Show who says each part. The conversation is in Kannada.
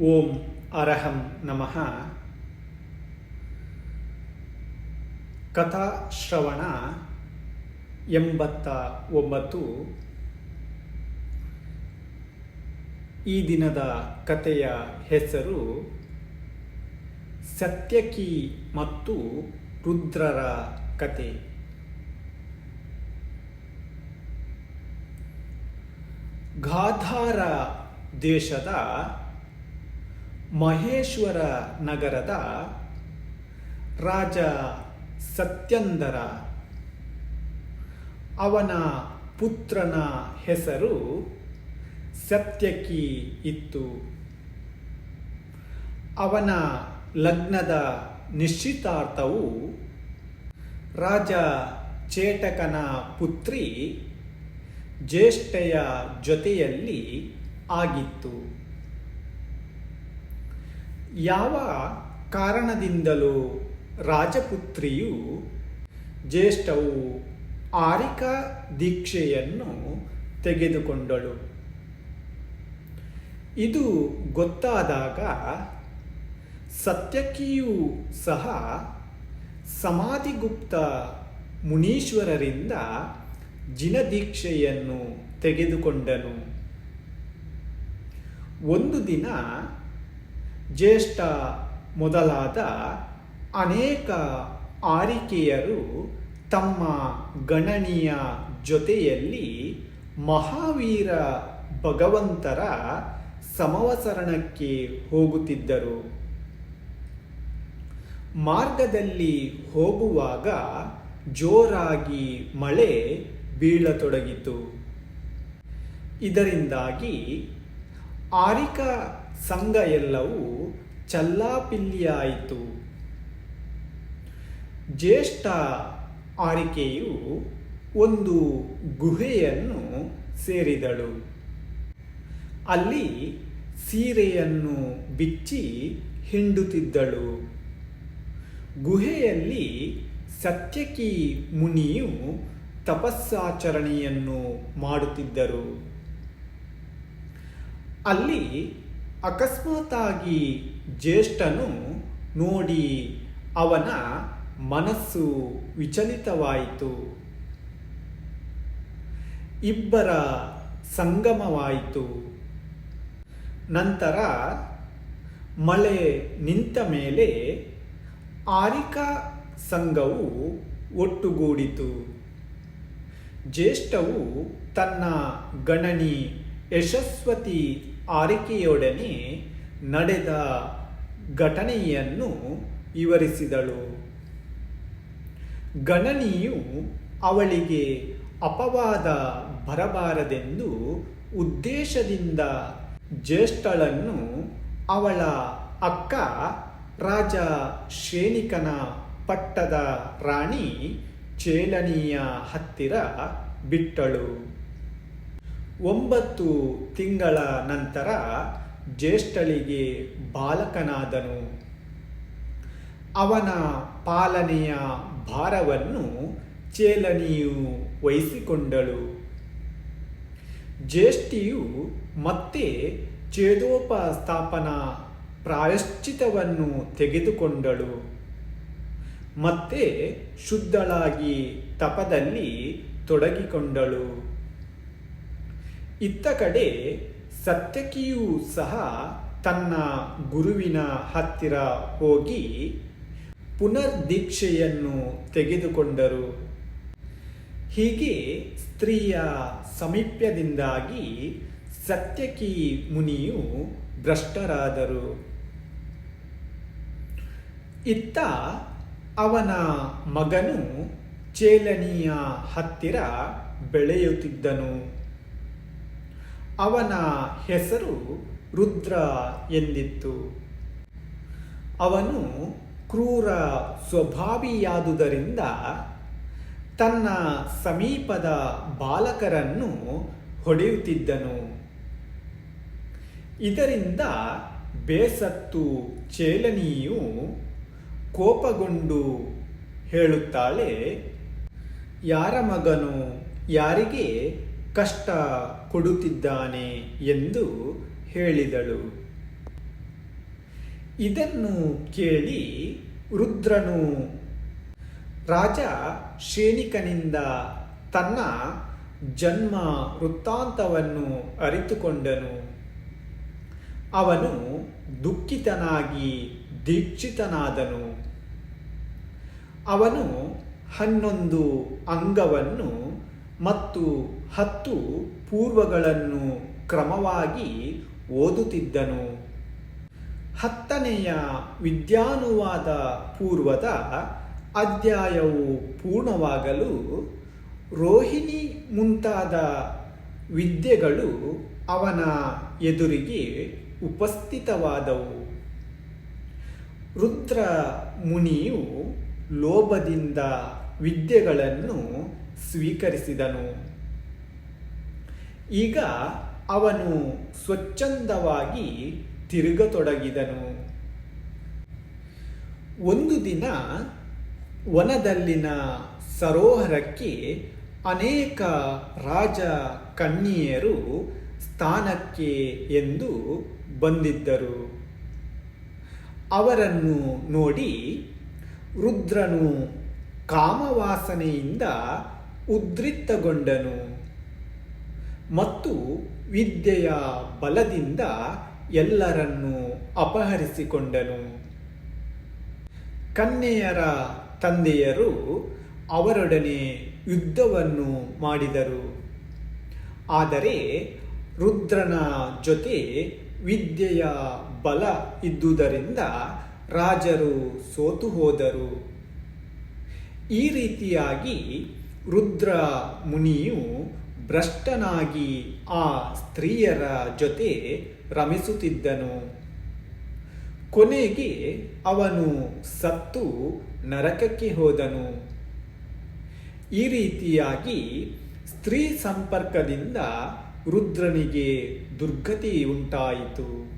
Speaker 1: ಓಂ ಅರಹಂ ನಮಃ ಕಥಾಶ್ರವಣ ಎಂಬತ್ತ ಒಂಬತ್ತು। ಈ ದಿನದ ಕಥೆಯ ಹೆಸರು ಸತ್ಯಕಿ ಮತ್ತು ರುದ್ರರ ಕತೆ. ಗಾಧಾರ ದೇಶದ ಮಹೇಶ್ವರ ನಗರದ ರಾಜ ಸತ್ಯಂದರ. ಅವನ ಪುತ್ರನ ಹೆಸರು ಸತ್ಯಕಿ ಇತ್ತು. ಅವನ ಲಗ್ನದ ನಿಶ್ಚಿತಾರ್ಥವು ರಾಜ ಚೇಟಕನ ಪುತ್ರಿ ಜ್ಯೇಷ್ಠೆಯ ಜೊತೆಯಲ್ಲಿ ಆಗಿತ್ತು. ಯಾವ ಕಾರಣದಿಂದಲೂ ರಾಜಪುತ್ರಿಯು ಜ್ಯೇಷ್ಠವು ಆರಿಕಾ ದೀಕ್ಷೆಯನ್ನು ತೆಗೆದುಕೊಂಡಳು. ಇದು ಗೊತ್ತಾದಾಗ ಸತ್ಯಕಿಯೂ ಸಹ ಸಮಾಧಿಗುಪ್ತ ಮುನೀಶ್ವರರಿಂದ ಜಿನದೀಕ್ಷೆಯನ್ನು ತೆಗೆದುಕೊಂಡನು. ಒಂದು ದಿನ ಜ್ಯೇಷ್ಠ ಮೊದಲಾದ ಅನೇಕ ಆರಿಕೆಯರು ತಮ್ಮ ಗಣನೀಯ ಜೊತೆಯಲ್ಲಿ ಮಹಾವೀರ ಭಗವಂತರ ಸಮವಸರಣಕ್ಕೆ ಹೋಗುತ್ತಿದ್ದರು. ಮಾರ್ಗದಲ್ಲಿ ಹೋಗುವಾಗ ಜೋರಾಗಿ ಮಳೆ ಬೀಳತೊಡಗಿತು. ಇದರಿಂದಾಗಿ ಆರಿಕಾ ಸಂಘ ಎಲ್ಲವೂ ಚಲ್ಲಾಪಿಲ್ಲಿಯಾಯಿತು. ಜ್ಯೇಷ್ಠ ಆರಿಕೆಯು ಒಂದು ಗುಹೆಯನ್ನು ಸೇರಿದಳು. ಅಲ್ಲಿ ಸೀರೆಯನ್ನು ಬಿಚ್ಚಿ ಹಿಂಡುತ್ತಿದ್ದಳು. ಗುಹೆಯಲ್ಲಿ ಸತ್ಯಕಿ ಮುನಿಯು ತಪಸ್ಸಾಚರಣೆಯನ್ನು ಮಾಡುತ್ತಿದ್ದರು. ಅಲ್ಲಿ ಅಕಸ್ಮಾತಾಗಿ ಜ್ಯೇಷ್ಠನು ನೋಡಿ ಅವನ ಮನಸ್ಸು ವಿಚಲಿತವಾಯಿತು. ಇಬ್ಬರ ಸಂಗಮವಾಯಿತು. ನಂತರ ಮಳೆ ನಿಂತ ಮೇಲೆ ಆರಿಕಾ ಸಂಘವು ಒಟ್ಟುಗೂಡಿತು. ಜ್ಯೇಷ್ಠವು ತನ್ನ ಗಣನಿ ಯಶಸ್ವತಿ ಆರಿಕೆಯೊಡನೆ ನಡೆದ ಘಟನೆಯನ್ನು ವಿವರಿಸಿದಳು. ಗಣನಿಯು ಅವಳಿಗೆ ಅಪವಾದ ಬರಬಾರದೆಂದು ಉದ್ದೇಶದಿಂದ ಜ್ಯೇಷ್ಠಳನ್ನು ಅವಳ ಅಕ್ಕ ರಾಜ ಶ್ರೇಣಿಕನ ಪಟ್ಟದ ರಾಣಿ ಚೇಲನಿಯ ಹತ್ತಿರ ಬಿಟ್ಟಳು. ಒಂಬತ್ತು ತಿಂಗಳ ನಂತರ ಜ್ಯೇಷ್ಠಳಿಗೆ ಬಾಲಕನಾದನು. ಅವನ ಪಾಲನೆಯ ಭಾರವನ್ನು ಚೇಲನಿಯು ವಹಿಸಿಕೊಂಡಳು. ಜ್ಯೇಷ್ಠಿಯು ಮತ್ತೆ ಛೇದೋಪಸ್ಥಾಪನ ಪ್ರಾಯಶ್ಚಿತವನ್ನು ತೆಗೆದುಕೊಂಡಳು. ಮತ್ತೆ ಶುದ್ಧಳಾಗಿ ತಪದಲ್ಲಿ ತೊಡಗಿಕೊಂಡಳು. ಇತ್ತ ಕಡೆ ಸತ್ಯಕಿಯೂ ಸಹ ತನ್ನ ಗುರುವಿನ ಹತ್ತಿರ ಹೋಗಿ ಪುನರ್ದೀಕ್ಷೆಯನ್ನು ತೆಗೆದುಕೊಂಡರು. ಹೀಗೆ ಸ್ತ್ರೀಯ ಸಮೀಪ್ಯದಿಂದಾಗಿ ಸತ್ಯಕಿ ಮುನಿಯು ಭ್ರಷ್ಟರಾದರು. ಇತ್ತ ಅವನ ಮಗನು ಚೇಲನಿಯ ಹತ್ತಿರ ಬೆಳೆಯುತ್ತಿದ್ದನು. ಅವನ ಹೆಸರು ರುದ್ರ ಎಂದಿತ್ತು. ಅವನು ಕ್ರೂರ ಸ್ವಭಾವಿಯಾದುದರಿಂದ ತನ್ನ ಸಮೀಪದ ಬಾಲಕರನ್ನು ಹೊಡೆಯುತ್ತಿದ್ದನು. ಇದರಿಂದ ಬೇಸತ್ತು ಚೇಲನಿಯು ಕೋಪಗೊಂಡು ಹೇಳುತ್ತಾಳೆ, ಯಾರ ಮಗನು, ಯಾರಿಗೆ ಕಷ್ಟ ಕೊಡುತ್ತಿದ್ದಾನೆ ಎಂದು ಹೇಳಿದಳು. ಇದನ್ನು ಕೇಳಿ ರುದ್ರನು, ರಾಜ ಶ್ರೇಣಿಕನಿಂದ ತನ್ನ ಜನ್ಮ ವೃತ್ತಾಂತವನ್ನು ಅರಿತುಕೊಂಡನು. ಅವನು ದುಃಖಿತನಾಗಿ ದೀಕ್ಷಿತನಾದನು. ಅವನು ಹನ್ನೊಂದು ಅಂಗವನ್ನು ಮತ್ತು ಹತ್ತು ಪೂರ್ವಗಳನ್ನು ಕ್ರಮವಾಗಿ ಓದುತ್ತಿದ್ದನು. ಹತ್ತನೆಯ ವಿದ್ಯಾನುವಾದ ಪೂರ್ವದ ಅಧ್ಯಾಯವು ಪೂರ್ಣವಾಗಲು ರೋಹಿಣಿ ಮುಂತಾದ ವಿದ್ಯೆಗಳು ಅವನ ಎದುರಿಗೆ ಉಪಸ್ಥಿತವಾದವು. ರುದ್ರ ಮುನಿಯು ಲೋಭದಿಂದ ವಿದ್ಯೆಗಳನ್ನು ಸ್ವೀಕರಿಸಿದನು. ಈಗ ಅವನು ಸ್ವಚ್ಛಂದವಾಗಿ ತಿರುಗತೊಡಗಿದನು. ಒಂದು ದಿನ ವನದಲ್ಲಿನ ಸರೋವರಕ್ಕೆ ಅನೇಕ ರಾಜ ಕನ್ನಿಯರು ಸ್ಥಾನಕ್ಕೆ ಎಂದು ಬಂದಿದ್ದರು. ಅವರನ್ನು ನೋಡಿ ರುದ್ರನು ಕಾಮವಾಸನೆಯಿಂದ ಉದ್ರಿಕ್ತಗೊಂಡನು. ಮತ್ತು ವಿದ್ಯೆಯ ಬಲದಿಂದ ಎಲ್ಲರನ್ನೂ ಅಪಹರಿಸಿಕೊಂಡನು. ಕನ್ನೆಯರ ತಂದೆಯರು ಅವರೊಡನೆ ಯುದ್ಧವನ್ನು ಮಾಡಿದರು. ಆದರೆ ರುದ್ರನ ಜೊತೆ ವಿದ್ಯೆಯ ಬಲ ಇದ್ದುದರಿಂದ ರಾಜರು ಸೋತು ಹೋದರು. ಈ ರೀತಿಯಾಗಿ ರುದ್ರ ಮುನಿಯು ಭ್ರಷ್ಟನಾಗಿ ಆ ಸ್ತ್ರೀಯರ ಜೊತೆ ರಮಿಸುತ್ತಿದ್ದನು. ಕೊನೆಗೆ ಅವನು ಸತ್ತು ನರಕಕ್ಕೆ ಹೋದನು. ಈ ರೀತಿಯಾಗಿ ಸ್ತ್ರೀ ಸಂಪರ್ಕದಿಂದ ರುದ್ರನಿಗೆ ದುರ್ಗತಿ ಉಂಟಾಯಿತು.